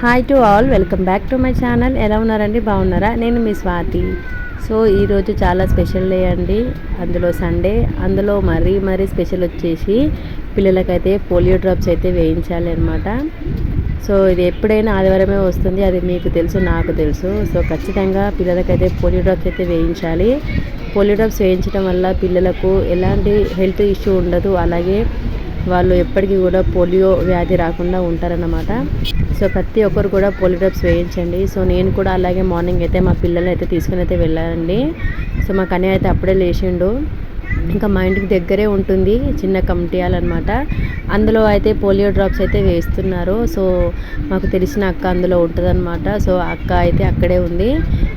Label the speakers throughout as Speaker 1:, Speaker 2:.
Speaker 1: Hi to all welcome back to my channel ఎలా ఉన్నారండి? బాగున్నారా? నేను మీ స్వాతి. సో ఈరోజు చాలా స్పెషల్ డే అండి. అందులో సండే అందులో మరీ మరీ స్పెషల్ వచ్చేసి పిల్లలకైతే పోలియో డ్రాప్స్ అయితే వేయించాలి అనమాట సో ఇది ఎప్పుడైనా ఆదివారమే వస్తుంది. అది మీకు తెలుసు నాకు తెలుసు. సో ఖచ్చితంగా పిల్లలకైతే పోలియో డ్రాప్స్ అయితే వేయించాలి. పోలియో డ్రాప్స్ వేయించడం వల్ల పిల్లలకు ఎలాంటి హెల్త్ ఇష్యూ ఉండదు. అలాగే వాళ్ళు ఎప్పటికీ కూడా పోలియో వ్యాధి రాకుండా ఉంటారన్నమాట. సో ప్రతి ఒక్కరు కూడా పోలియో డ్రాప్స్ వేయించండి. సో నేను కూడా అలాగే మార్నింగ్ అయితే మా పిల్లల్ని అయితే తీసుకుని అయితే వెళ్ళానండి. సో మా కన్య అయితే అప్పుడే లేచిండు. ఇంకా మా ఇంటికి దగ్గరే ఉంటుంది చిన్న కమిటీయాలన్నమాట అందులో అయితే పోలియో డ్రాప్స్ అయితే వేస్తున్నారు సో మాకు తెలిసిన అక్క అందులో ఉంటుందన్నమాట. సో అక్క అయితే అక్కడే ఉంది.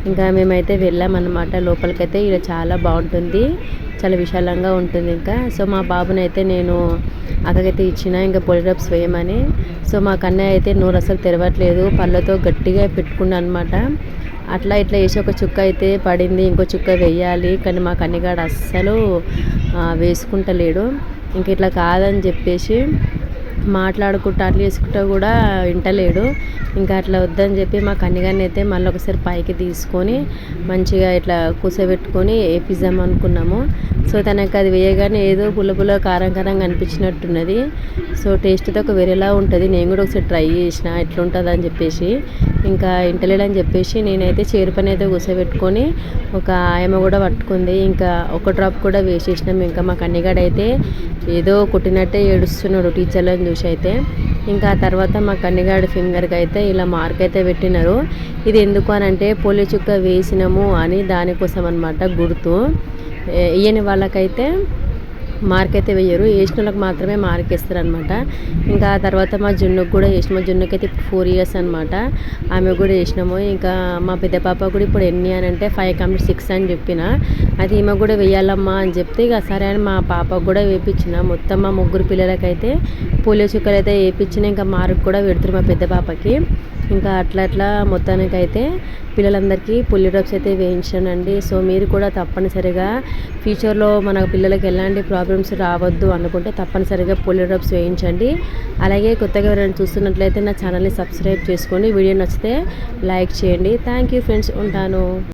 Speaker 1: ఇంకా మేమైతే వెళ్ళామన్నమాట. లోపలికైతే ఇక్కడ చాలా బాగుంటుంది. చాలా విశాలంగా ఉంటుంది ఇంకా. సో మా బాబునైతే నేను అక్కకైతే ఇచ్చిన ఇంకా పొలిటప్స్ వేయమని. సో మా కన్నయ్య అయితే నోరు అసలు తెరవట్లేదు. పళ్ళతో గట్టిగా పెట్టుకున్నా అనమాట అట్లా ఇట్లా వేసి ఒక చుక్క అయితే పడింది. ఇంకో చుక్క వేయాలి. కానీ మా కన్నిగాడు అస్సలు వేసుకుంటలేడు. ఇంక ఇట్లా కాదని చెప్పేసి మాట్లాడుకుంటా అట్లా చేసుకుంటా కూడా వింటలేడు. ఇంకా అట్లా వద్దని చెప్పి మా కన్నిగాన్ని అయితే మళ్ళీ ఒకసారి పైకి తీసుకొని మంచిగా ఇట్లా కూసబెట్టుకొని వేపిద్దాం అనుకున్నాము. సో తనకు అది వేయగానే ఏదో పుల్ల పుల్ల కారం కారంగా అనిపించినట్టున్నది సో టేస్ట్ అయితే ఒక వేరేలా ఉంటుంది. నేను కూడా ఒకసారి ట్రై చేసిన ఎట్లుంటుంది అని చెప్పేసి. ఇంకా ఇంటలేడని చెప్పేసి నేనైతే చేరు పని అయితే కూసబెట్టుకొని ఒక ఆయమ కూడా పట్టుకుంది. ఇంకా ఒక డ్రాప్ కూడా వేసేసినాం. ఇంకా మా కన్నిగాడైతే ఏదో కొట్టినట్టే ఏడుస్తున్నాడు టీచర్లను చూసి అయితే. ఇంకా తర్వాత మా కన్నిగాడి ఫింగర్కి అయితే ఇలా మార్క్ అయితే పెట్టినారు. ఇది ఎందుకు అని అంటే పోలి చుక్క వేసినాము అని దానికోసం అనమాట గుర్తు ఇయ్యని వాళ్ళకైతే మార్క్ అయితే వేయరు. వేసిన వాళ్ళకి మాత్రమే మార్క్ ఇస్తారు అనమాట ఇంకా తర్వాత మా జున్నుకు కూడా వేసిన మా జున్నుకి అయితే ఫోర్ ఇయర్స్ అనమాట ఆమె కూడా వేసినాము. ఇంకా మా పెద్ద పాప కూడా ఇప్పుడు ఎన్ని అని అంటే ఫైవ్ కంప్లీట్ సిక్స్ అని చెప్పిన. అది ఈమె కూడా వేయాలమ్మా అని చెప్తే ఇక సరే అని మా పాపకు కూడా వేయించిన మొత్తం మా ముగ్గురు పిల్లలకైతే పోలియో చుక్కలు అయితే వేయించిన ఇంకా మార్క్ కూడా పెడుతున్నారు మా పెద్ద పాపకి. ఇంకా అట్లా అట్లా మొత్తానికి అయితే పిల్లలందరికీ పులి డ్రాప్స్ అయితే వేయించానండి సో మీరు కూడా తప్పనిసరిగా ఫ్యూచర్లో మన పిల్లలకి ఎలాంటి ప్రాబ్లమ్స్ రావద్దు అనుకుంటే తప్పనిసరిగా పోలియో డ్రాప్స్ వేయించండి. అలాగే కొత్తగా ఎవరైనా చూస్తున్నట్లయితే నా ఛానల్ని సబ్స్క్రైబ్ చేసుకోండి. వీడియో నచ్చితే లైక్ చేయండి. థ్యాంక్ యూ ఫ్రెండ్స్ ఉంటాను.